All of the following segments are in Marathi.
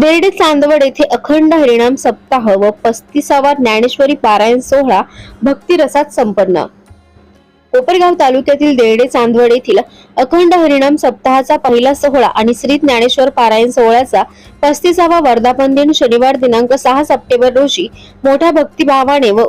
बेर्डे चांदवड येथे अखंड हरिणाम सप्ताह व पस्तीसावा ज्ञानेश्वरी पारायण सोहळा भक्तिरसात संपन्न. कोपरगाव तालुक्यातील देरडे चांदवड येथील अखंड हरिणाम सप्ताहाचा पहिला सोहळा आणि श्री ज्ञानेश्वर पारायण सोहळ्याचा पस्तीसावा वर्धापन दिन शनिवार दिनांक सहा सप्टेंबर रोजी मोठ्या भक्तिभावाने व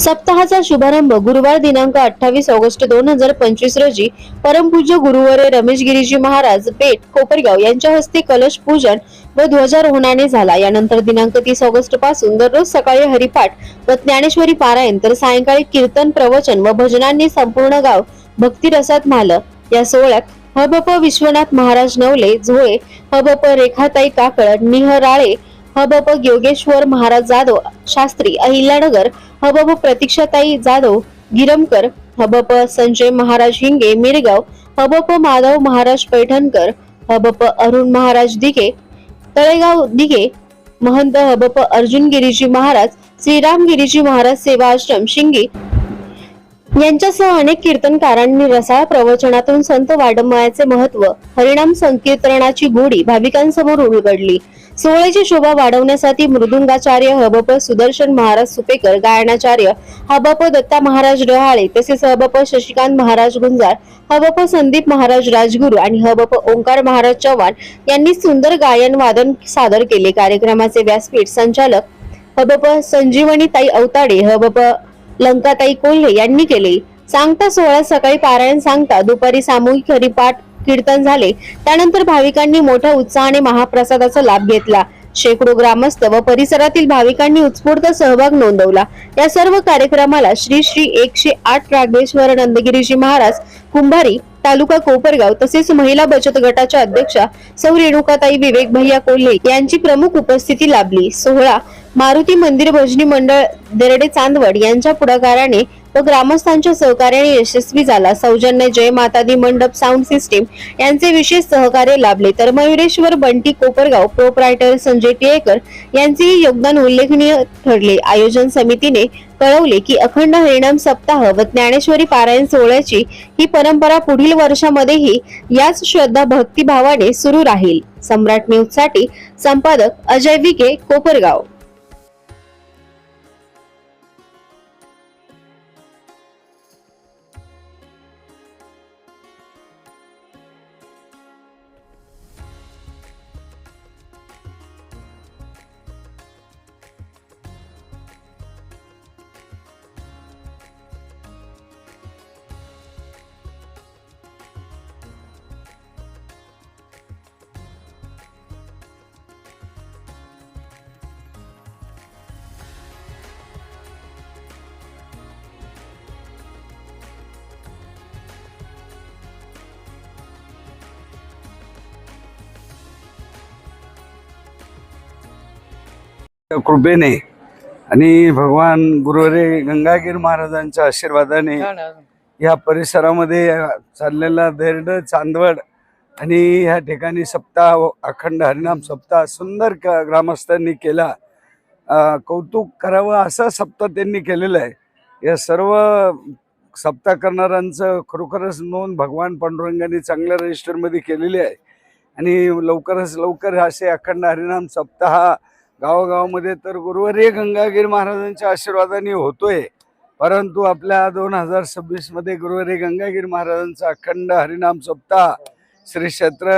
सप्ताहाचा शुभारंभ गुरुवार दिनांक अठ्ठावीस ऑगस्ट दोन हजार पंचवीस रोजी परमपूज्य गुरुवारे रमेश गिरीजी महाराज पेठ कोपरगाव यांच्या हस्ते कलश पूजन व ध्वजारोहणाने झाला. यानंतर दिनांक तीस ऑगस्टपासून दररोज सकाळी हरिपाठ व ज्ञानेश्वरी पारायण तर सायंकाळी कीर्तन प्रवचन व भजनांनी संपूर्ण गाव भक्तिरसात म्हालं या सोहळ्यात हबप विश्वनाथ महाराज नवले झोळे हबप रेखाताई काकळ निह राळे हबप योगेश्वर महाराज जाधव शास्त्री अहिल्यानगर हबप प्रतीक्षाताई जाधव गिरमकर हबप संजय महाराज हिंगे मिरगाव हबप माधव महाराज पैठणकर हबप अरुण महाराज दिघे तळेगाव दिघे महंत हबप अर्जुन गिरीजी महाराज श्रीराम गिरीजी महाराज सेवा आश्रम शिंगी यांच्यासह अनेक कीर्तनकारांनी रसाळ प्रवचनातून संत वाडमयाचे महत्त्व हरिणाम संकीर्तनाची गोडी भाविकांसमोर उलगडली सोहळ्याची शोभा वाढवण्यासाठी मृदुंगाचार्य हबप सुदर्शन महाराज सुपेकर गायनाचार्य हबप दत्ता महाराज डहाळे तसेच हबप शशिकांत महाराज गुंजार हबप संदीप महाराज राजगुरू आणि हबप ओंकार महाराज चव्हाण यांनी सुंदर गायन वादन सादर केले. कार्यक्रमाचे व्यासपीठ संचालक हबप संजीवनीताई अवताडे हबप लंकाताई कोल्हे यांनी केले. सांगता सोहळ्यात सकाळी पारायण सांगता दुपारी सामूहिक हरिपाठ कीर्तन झाले. त्यानंतर भाविकांनी मोठ्या उत्साहाने महाप्रसादाचा लाभ घेतला. शेकडो ग्रामस्थ व परिसरातील भाविकांनी उत्स्फूर्त सहभाग नोंदवला. या सर्व कार्यक्रमाला श्री श्री एकशे आठ रागेश्वर नंदगिरीजी महाराज कुंभारी तालुका कोपरगाव तसेच महिला बचत गटाच्या अध्यक्षा सौ रेणुकाताई विवेक भैया कोल्हे यांची प्रमुख उपस्थिती लाभली. सोहळा मारुती मंदिर भजनी मंडळ देरडे चांदवड यांच्या पुढाकाराने व ग्रामस्थांच्या सहकार्याने यशस्वी झाला. सौजन्य जय मातादी मंडप साऊंड सिस्टीम यांचे विशेष सहकार्य लाभले. तर मयुरेश्वर बंटी कोपरगाव प्रोप्रायटर संजय टिळेकर यांचेही योगदान उल्लेखनीय ठरले. आयोजन समितीने कळवले की अखंड हरिणाम सप्ताह व ज्ञानेश्वरी पारायण सोहळ्याची ही परंपरा पुढील वर्षामध्येही याच श्रद्धा भक्तिभावाने सुरू राहील. सम्राट न्यूजसाठी संपादक अजय विके कोपरगाव. कृपेने आणि भगवान गुरुवरे गंगागीर महाराजांच्या आशीर्वादाने या परिसरामध्ये चाललेला देरड चांदवड आणि ह्या ठिकाणी सप्ताह अखंड हरिनाम सप्ताह सुंदर क- ग्रामस्थांनी केला. कौतुक करावं असं सप्ताह त्यांनी केलेलं आहे. या सर्व सप्ताह करणाऱ्यांचं खरोखरच नोंद भगवान पांडुरंगाने चांगल्या रजिस्टरमध्ये केलेली आहे. आणि लवकरच लवकर असे अखंड हरिनाम सप्ताह गावोगावमध्ये तर गुरुवारी गंगागीर महाराजांच्या आशीर्वादाने होतोय. परंतु आपल्या दोन हजार सव्वीसमध्ये गुरुवारी गंगागिरी महाराजांचा अखंड हरिनाम सप्ताह श्री क्षेत्र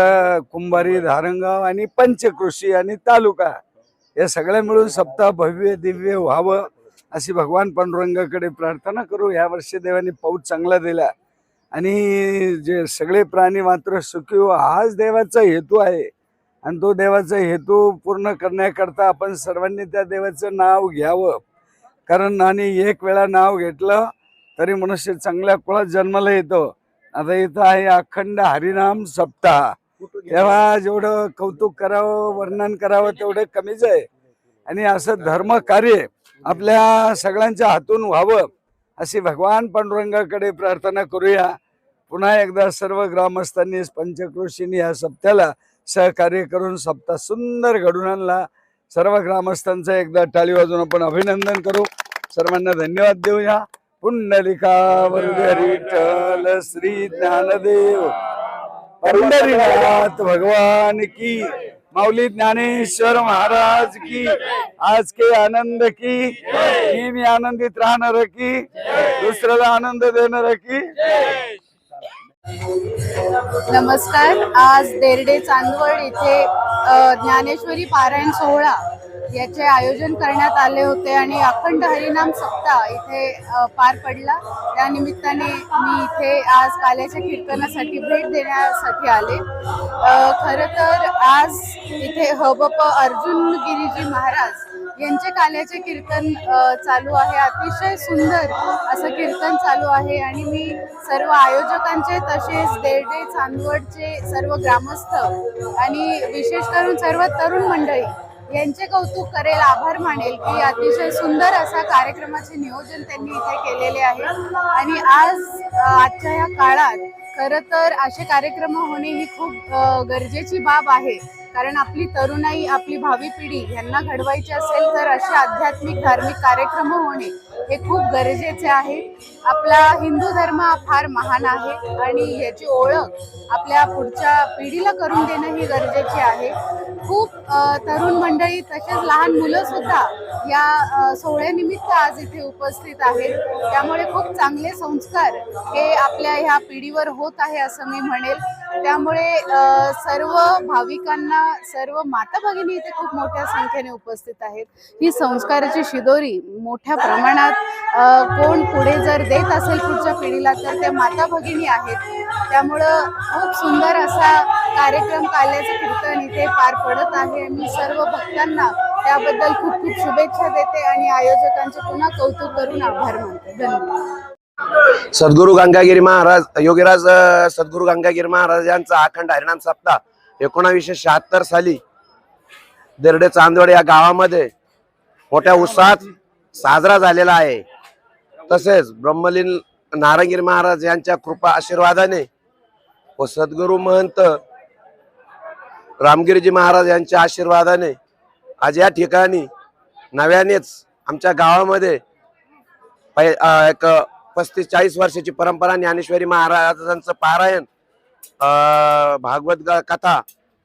कुंभारी धारणगाव आणि पंचकृषी आणि तालुका या सगळ्या मिळून सप्ताह भव्य दिव्य व्हावं अशी भगवान पांडुरंगाकडे प्रार्थना करू. या वर्षी देवाने पाऊस चांगला दिला आणि जे सगळे प्राणी मात्र सुखी हो हाच देवाचा हेतू आहे. आणि तो देवाचा हेतू पूर्ण करण्याकरता आपण सर्वांनी त्या देवाचं नाव घ्यावं. कारण आणि एक वेळा नाव घेतलं तरी मनुष्य चांगल्या कुळात जन्माला येतो. आता इथं आहे अखंड हरिनाम सप्ताह. तेव्हा जेवढं कौतुक करावं वर्णन करावं तेवढं कमीच आहे. आणि असं धर्म कार्य आपल्या सगळ्यांच्या हातून व्हावं अशी भगवान पांडुरंगाकडे प्रार्थना करूया. पुन्हा एकदा सर्व ग्रामस्थांनी पंचक्रोशींनी या सप्त्याला सहकार्य करून सप्ताह सुंदर घडून आणला. सर्व ग्रामस्थांचं एकदा टाळी वाजून आपण अभिनंदन करू. सर्वांना धन्यवाद देऊया. पुंडलिका विठ्ठल श्री ज्ञानदेव. पंढरीनाथ भगवान की माऊली ज्ञानेश्वर महाराज की आज के आनंद की मी आनंदित राहणार की दुसऱ्याला आनंद देणार की नमस्कार आज देरडे चांदवड इथे ज्ञानेश्वरी पारायण सोहळा याचे आयोजन करण्यात आले होते आणि अखंड हरिनाम सप्ताह इथे पार पडला. त्यानिमित्ताने मी इथे आज काल्याच्या कीर्तनासाठी भेट देण्यासाठी आले. खरं तर आज इथे हबप अर्जुन गिरीजी महाराज यांचे काल्याचे कीर्तन चालू आहे. अतिशय सुंदर असं कीर्तन चालू आहे आणि मी सर्व आयोजकांचे तसेच देर्डे चांदवडचे सर्व ग्रामस्थ आणि विशेष करून सर्व तरुण मंडळी यांचे कौतुक करेल आभार मानेल की अतिशय सुंदर असा कार्यक्रमाचे नियोजन त्यांनी इथे केलेले आहे. आणि आज आजच्या या काळात खरं तर असे कार्यक्रम होणे ही खूप गरजेची बाब आहे. कारण आपली तरुणाई आपली भावी पिढी यांना घडवायची असेल तर असे आध्यात्मिक धार्मिक कार्यक्रम होणे हे खूप गरजेचे आहे. आपला हिंदू धर्म हा फार महान आहे आणि याची ओळख आपल्या पुढच्या पिढीला करून देणं ही गरजेची आहे. खूप तरुण मंडळी तसेच लहान मुलं सुद्धा या सोहळ्यानिमित्त आज इथे उपस्थित आहेत. त्यामुळे खूप चांगले संस्कार हे आपल्या ह्या पिढीवर होत आहे असं मी म्हणेल. त्यामुळे सर्व भाविकांना सर्व माता भगिनी इथे खूप मोठ्या संख्येने उपस्थित आहेत. ही संस्काराची शिदोरी मोठ्या प्रमाणात कोण पुढे जर देत असेल पुढच्या पिढीला तर त्या माता भगिनी आहेत. त्यामुळं खूप सुंदर असा कार्यक्रम काल्याचं कीर्तन इथे पार पडत आहे मी सर्व भक्तांना त्याबद्दल खूप खूप शुभेच्छा देते आणि आयोजकांचे पुन्हा कौतुक करून आभार मानते. धन्यवाद. सद्गुरु गंगागिरी महाराज योगीराज सद्गुरु गंगागिरी महाराज यांचा अखंड हरिणाम सप्ताह एकोणावीसशे शहात्तर साली देरडे चांदवड या गावामध्ये मोठ्या उत्साहात साजरा झालेला आहे. तसेच ब्रह्मलीन नारंगीर महाराज यांच्या कृपा आशीर्वादाने व सद्गुरु महंत रामगिरीजी महाराज यांच्या आशीर्वादाने आज या ठिकाणी नव्यानेच आमच्या गावामध्ये पै- एक पस्तीस चाळीस वर्षाची परंपरा ज्ञानेश्वरी महाराजांचं पारायण भागवत ग- कथा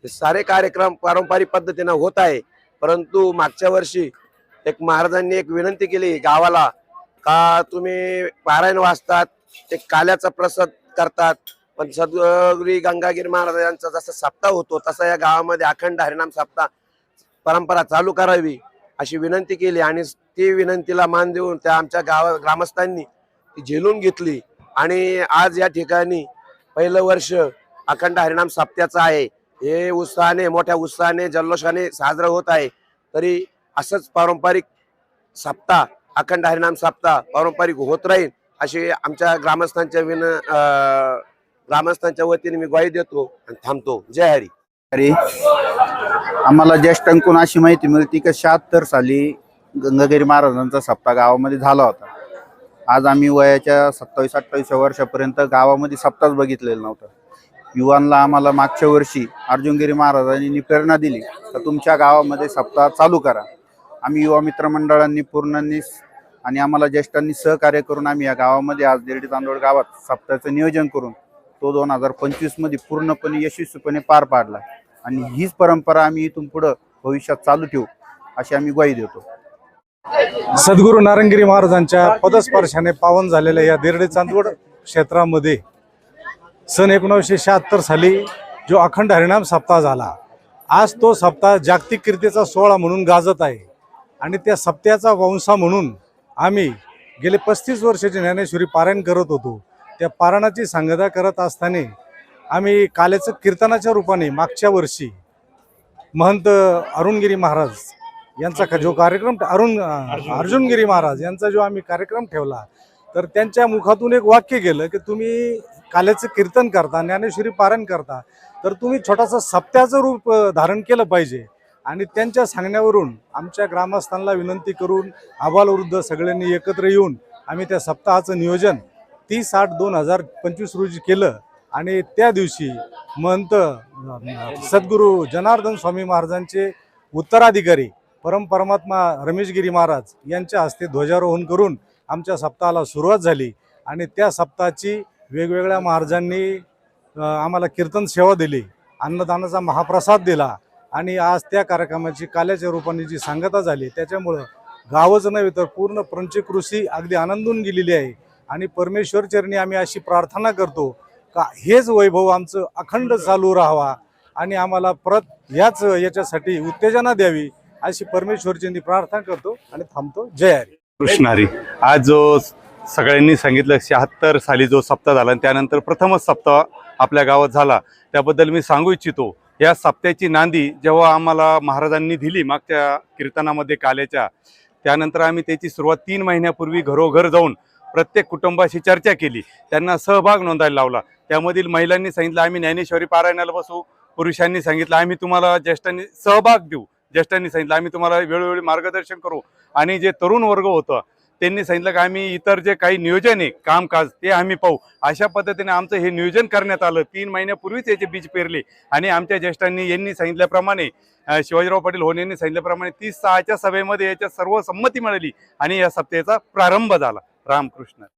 हे सारे कार्यक्रम पारंपरिक पद्धतीनं होत आहे. परंतु मागच्या वर्षी एक महाराजांनी एक विनंती केली गावाला का तुम्ही पारायण वाचतात ते काल्याचा प्रसाद करतात पण सद्गुरी गंगागिरी महाराज यांचा जसा सप्ताह होतो तसा या गावामध्ये अखंड हरिनाम सप्ताह परंपरा चालू करावी अशी विनंती केली आणि ती विनंतीला मान देऊन त्या आमच्या गाव ग्रामस्थांनी झेलून घेतली. आणि आज या ठिकाणी पहिलं वर्ष अखंड हरिणाम साप्त्याचं आहे. हे उत्साहाने मोठ्या उत्साहाने जल्लोषाने साजरं होत आहे. तरी असंच पारंपरिक सप्ताह अखंड हरिणाम सप्ताह पारंपरिक होत राहील अशी आमच्या ग्रामस्थांच्या विन अं, ग्रामस्थांच्या वतीने मी ग्वाही देतो आणि थांबतो. जय हरी. अरे आम्हाला ज्येष्ठ अंकून अशी माहिती मिळते की शहात्तर साली गंगागिरी महाराजांचा सप्ताह गावामध्ये झाला होता. आज आम्ही वयाच्या सत्तावीस अठ्ठावीसच्या वर्षापर्यंत गावामध्ये सप्ताहच बघितलेला नव्हता. युवांना आम्हाला मागच्या वर्षी अर्जुनगिरी महाराजांनी प्रेरणा दिली तर तुमच्या गावामध्ये सप्ताह चालू करा. आम्ही युवा मित्रमंडळांनी पूर्णांनी आणि आम्हाला ज्येष्ठांनी सहकार्य करून आम्ही या गावामध्ये आज देरडी तांदूळ गावात सप्ताहाचं नियोजन करून तो दोन हजार पंचवीसमध्ये पूर्णपणे यशस्वीपणे पार पाडला. आणि हीच परंपरा आम्ही इथून पुढं भविष्यात चालू ठेवू अशी आम्ही ग्वाही देतो. सद्गुरू नारंगिरी महाराजांच्या पदस्पर्शाने पावन झालेल्या या देरडे चांदवड क्षेत्रामध्ये सन एकोणीसशे शहात्तर साली जो अखंड हरिणाम सप्ताह झाला आज तो सप्ताह जागतिक कीर्तीचा सोहळा म्हणून गाजत आहे. आणि त्या सप्त्याचा वंशा म्हणून आम्ही गेले पस्तीस वर्षाचे ज्ञानेश्वरी पारायण करत होतो. त्या पारायणाची सांगता करत असताना आम्ही कालेचं कीर्तनाच्या रूपाने मागच्या वर्षी महंत अरुणगिरी महाराज यांचा जो कार्यक्रम अरुण अर्जुनगिरी महाराज यांचा जो आम्ही कार्यक्रम ठेवला तर त्यांच्या मुखातून एक वाक्य गेलं की तुम्ही काल्याचं कीर्तन करता ज्ञानेश्वरी पारायण करता तर तुम्ही छोटासा सप्त्याचं रूप धारण केलं पाहिजे. आणि त्यांच्या सांगण्यावरून आमच्या ग्रामस्थांना विनंती करून आबालवृद्ध सगळ्यांनी एकत्र येऊन आम्ही त्या सप्ताहाचं नियोजन तीस आठ दोन हजार पंचवीस रोजी केलं. आणि त्या दिवशी महंत सद्गुरू जनार्दन स्वामी महाराजांचे उत्तराधिकारी परमपरमात्मा रमेशगिरी महाराज यांच्या हस्ते ध्वजारोहण करून आमच्या सप्ताहाला सुरुवात झाली. आणि त्या सप्ताहाची वेगवेगळ्या महाराजांनी आम्हाला कीर्तन सेवा दिली अन्नदानाचा महाप्रसाद दिला. आणि आज त्या कार्यक्रमाची काल्याच्या रूपाने जी सांगता झाली त्याच्यामुळं गावच नव्हे तर पूर्ण पंचकृषी अगदी आनंदून गेलेली आहे. आणि परमेश्वर चरणी आम्ही अशी प्रार्थना करतो का हेच वैभव आमचं अखंड चालू राहावा. आणि आम्हाला परत याच याच्यासाठी उत्तेजना द्यावी. अशी परमेश्वरची प्रार्थना करतो आणि थांबतो. जय हरी. कृष्णारी आज जो सगळ्यांनी सांगितलं शहात्तर साली जो सप्ताह झाला आणि त्यानंतर प्रथमच सप्ताह आपल्या गावात झाला त्याबद्दल मी सांगू इच्छितो. या सप्त्याची नांदी जेव्हा आम्हाला महाराजांनी दिली मागच्या कीर्तनामध्ये काल्याच्या त्यानंतर आम्ही त्याची सुरुवात तीन महिन्यापूर्वी घरोघर जाऊन प्रत्येक कुटुंबाशी चर्चा केली. त्यांना सहभाग नोंदायला लावला. त्यामधील महिलांनी सांगितलं आम्ही ज्ञानेश्वरी पारायणाला बसू पुरुषांनी सांगितलं आम्ही तुम्हाला ज्येष्ठांनी सहभाग देऊ. ज्येष्ठांनी सांगितलं आम्ही तुम्हाला वेळोवेळी मार्गदर्शन करू. आणि जे तरुण वर्ग होतं त्यांनी सांगितलं की आम्ही इतर जे काही नियोजन आहे कामकाज ते आम्ही पाहू. अशा पद्धतीने आमचं हे नियोजन करण्यात आलं. तीन महिन्यापूर्वीच याचे बीज पेरले. आणि आमच्या ज्येष्ठांनी यांनी सांगितल्याप्रमाणे शिवाजीराव पाटील होणे यांनी सांगितल्याप्रमाणे तीस सहाच्या सभेमध्ये याच्या सर्व संमती मिळाली. आणि या सप्तेचा प्रारंभ झाला. रामकृष्ण.